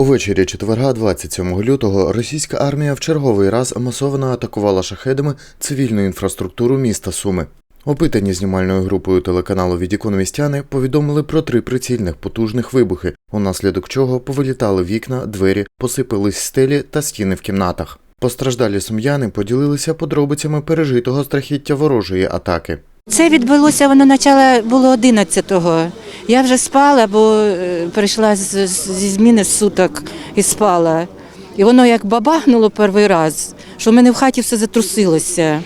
Увечері четверга, 27 лютого, російська армія в черговий раз масово атакувала шахедами цивільну інфраструктуру міста Суми. Опитані знімальною групою телеканалу Відіконмістяни повідомили про три прицільних потужних вибухи, унаслідок чого повилітали вікна, двері, посипались стелі та стіни в кімнатах. Постраждалі сум'яни поділилися подробицями пережитого страхіття ворожої атаки. Це відбулося воно начало було 11-го. Я вже спала, бо е, прийшла зі зміни суток і спала. І воно як бабахнуло перший раз, що в мене в хаті все затрусилося.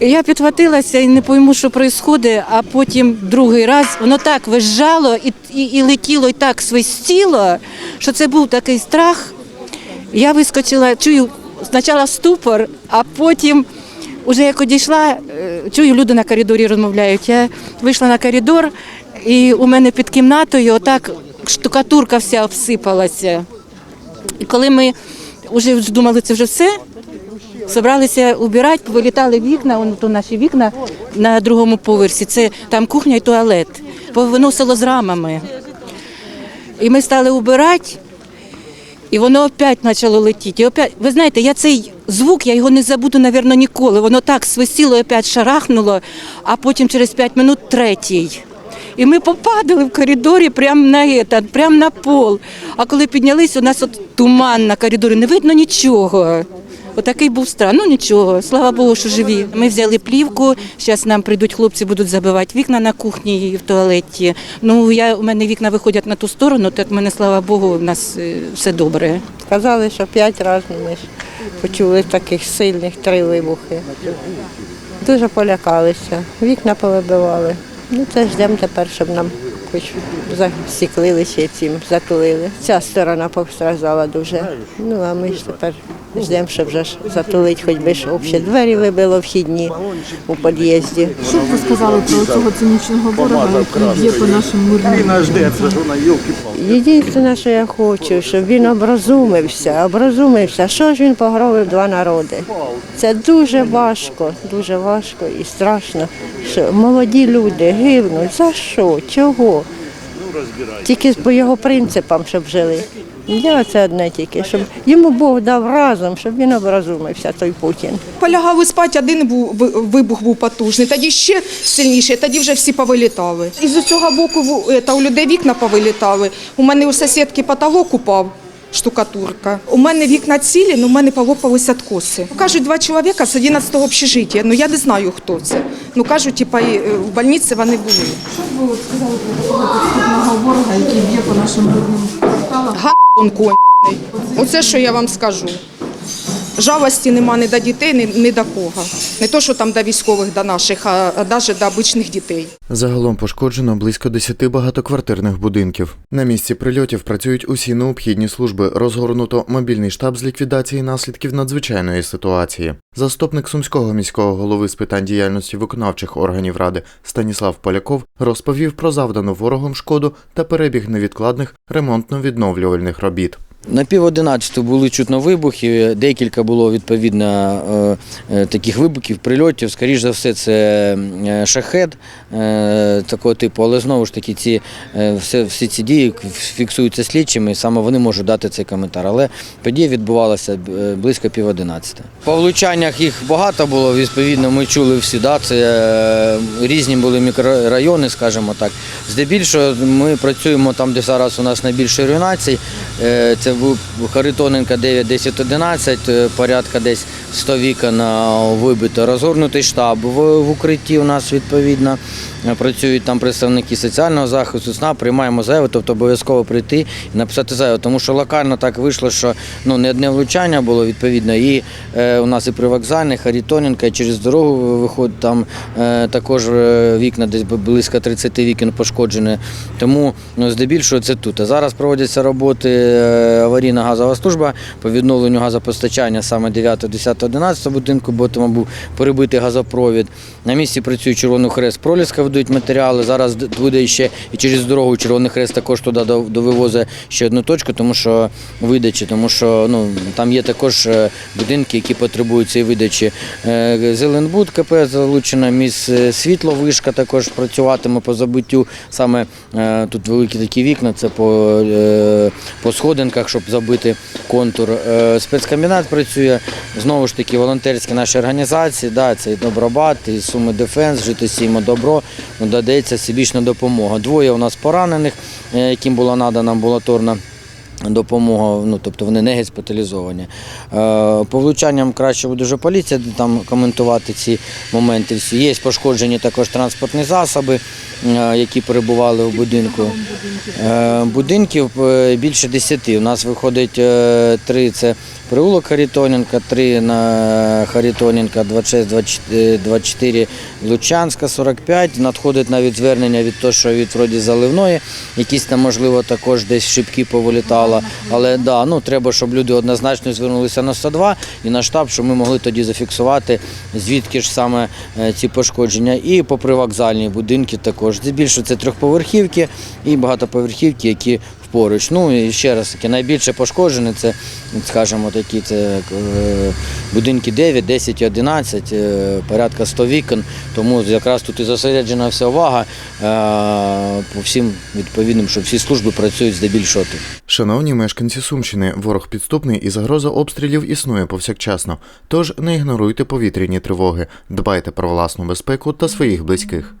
І я підхватилася і не пойму, що відбувається, а потім другий раз воно так визжало і, і, і летіло, і так свистіло, що це був такий страх. Я вискочила, чую спочатку ступор, а потім, уже як одійшла, е, чую, люди на коридорі розмовляють. Я вийшла на коридор, і у мене під кімнатою отак штукатурка вся обсипалася. І коли ми вже думали, це вже все, Собралися убирати, повилітали вікна, вон то наші вікна на другому поверсі. Це там кухня і туалет. Повиносило з рамами. І ми стали убирати, і воно опять почало летіти. І опять, ви знаєте, я цей звук, я його не забуду, мабуть, ніколи. Воно так свисіло, і опять шарахнуло, а потім через 5 минут третій. І ми попадали в коридорі прямо на этот, прямо на пол. А коли піднялись, у нас от туман на коридорі, не видно нічого. Отакий був страх. Ну нічого, слава Богу, що живі. Ми взяли плівку. Зараз нам прийдуть хлопці, будуть забивати вікна на кухні і в туалеті. Ну я у мене вікна виходять на ту сторону, так мене, слава Богу, у нас е, все добре. Казали, що п'ять разів ми ж почули таких сильних три вибухи. Дуже полякалися, вікна повибивали. Ну це ждемо тепер, щоб нам хоч засіклили ще цим, затулили. Ця сторона постраждала дуже. Ну а ми ж тепер ждемо, щоб вже затулити, хоч би ж двері вибило вхідні у під'їзді. Що б ви сказали про цього цинічного ворога, який б'є по нашим мирним Єдине, що я хочу, щоб він образумився, образумився. Що ж він погробив два народи? Це дуже важко, дуже важко і страшно, що молоді люди гибнуть. За що? Чого? Тільки по його принципам, щоб жили. Я це одне тільки, щоб йому Бог дав разом, щоб він образумився, той Путін. Полягали спати, один був вибух був потужний, тоді ще сильніший, тоді вже всі повилітали. Із цього боку в- та у людей вікна повилітали. У мене у сусідки потолок упав. Штукатурка. У мене вікна цілі, але у мене полопалися откоси. Кажуть, два чоловіка з 11-го общежиття. Ну я не знаю, хто це. Ну кажуть, типа, і, е, в больниці вони були. Що б ви сказали про такого підступного ворога, який б'є по нашим кварталам? Ган конь. Оце що я вам скажу. Жалості нема ні до дітей, ні, ні до кого. Не то, що там до військових, до наших, а навіть до обичних дітей. Загалом пошкоджено близько 10 багатоквартирних будинків. На місці прильотів працюють усі необхідні служби. Розгорнуто мобільний штаб з ліквідації наслідків надзвичайної ситуації. Заступник сумського міського голови з питань діяльності виконавчих органів ради Станіслав Поляков розповів про завдану ворогом шкоду та перебіг невідкладних ремонтно-відновлювальних робіт. На пів одинадцяту були чутно вибухи, декілька було відповідно е, е, таких вибухів, прильотів. Скоріше за все, це е, шахет такого типу, але знову ж таки ці, все, всі ці дії фіксуються слідчими, саме вони можуть дати цей коментар. Але подія відбувалася близько пів одинадцяти. По влучаннях їх багато було, відповідно, ми чули всі. Да? Це різні були мікрорайони, скажімо так. Здебільшого ми працюємо там, де зараз у нас найбільше руйнацій. Е, Це був Харитоненка 9, 10, 11, е, порядка десь 100 вікон вибито. Розгорнутий штаб в, в укритті у нас відповідно. Е, Працюють там представники соціального захисту, СНА, приймаємо заяву, тобто обов'язково прийти і написати заяву. Тому що локально так вийшло, що ну, не одне влучання було відповідно. І е, у нас і привокзальний, Харитоненка, і через дорогу виходить там е, також е, вікна, десь близько 30 вікон пошкоджені. Тому ну, здебільшого це тут. А зараз проводяться роботи. е, аварійна газова служба по відновленню газопостачання саме 9, 10, 11 будинку, бо там був перебитий газопровід. На місці працює Червоний Хрест, Проліска видають матеріали. Зараз буде ще і через дорогу Червоний Хрест також туди довивозить ще одну точку, тому що видачі, тому що ну, там є також е, будинки, які потребують цієї видачі. Е, Зеленбуд КП залучена, міс е, світло вишка також працюватиме по забиттю. Саме тут великі такі вікна, це по, по сходинках, щоб забити контур. Е, Спецкомбінат працює знову ж таки волонтерські наші організації. Да, це і Добробат, і Суми Дефенс, жити сімо добро. Ну, додається всебічна допомога. Двоє у нас поранених, е, яким була надана амбулаторна допомога, ну тобто вони не госпіталізовані. Е, по влучанням краще буде вже поліція там коментувати ці моменти. Всі є пошкоджені також транспортні засоби, е, які перебували у будинку. Е, Будинків більше десяти. У нас виходить три це Приулок Харитоненка, 3 на Харитоненка, 26, 24, 24 Лучанська, 45. Надходить навіть звернення від того, що від вроді заливної, якісь там, можливо, також десь шибки повилітало. Але да, ну, треба, щоб люди однозначно звернулися на 102 і на штаб, щоб ми могли тоді зафіксувати, звідки ж саме е, ці пошкодження. І по привокзальні будинки також. Здебільшого це трьохповерхівки і багатоповерхівки, які поруч. Ну і ще раз таки, найбільше пошкоджені це, скажімо, такі це е, будинки 9, 10 і 11, е, порядка 100 вікон. Тому якраз тут і зосереджена вся увага е, по всім відповідним, що всі служби працюють здебільшого. Шановні мешканці Сумщини, ворог підступний і загроза обстрілів існує повсякчасно. Тож не ігноруйте повітряні тривоги, дбайте про власну безпеку та своїх близьких.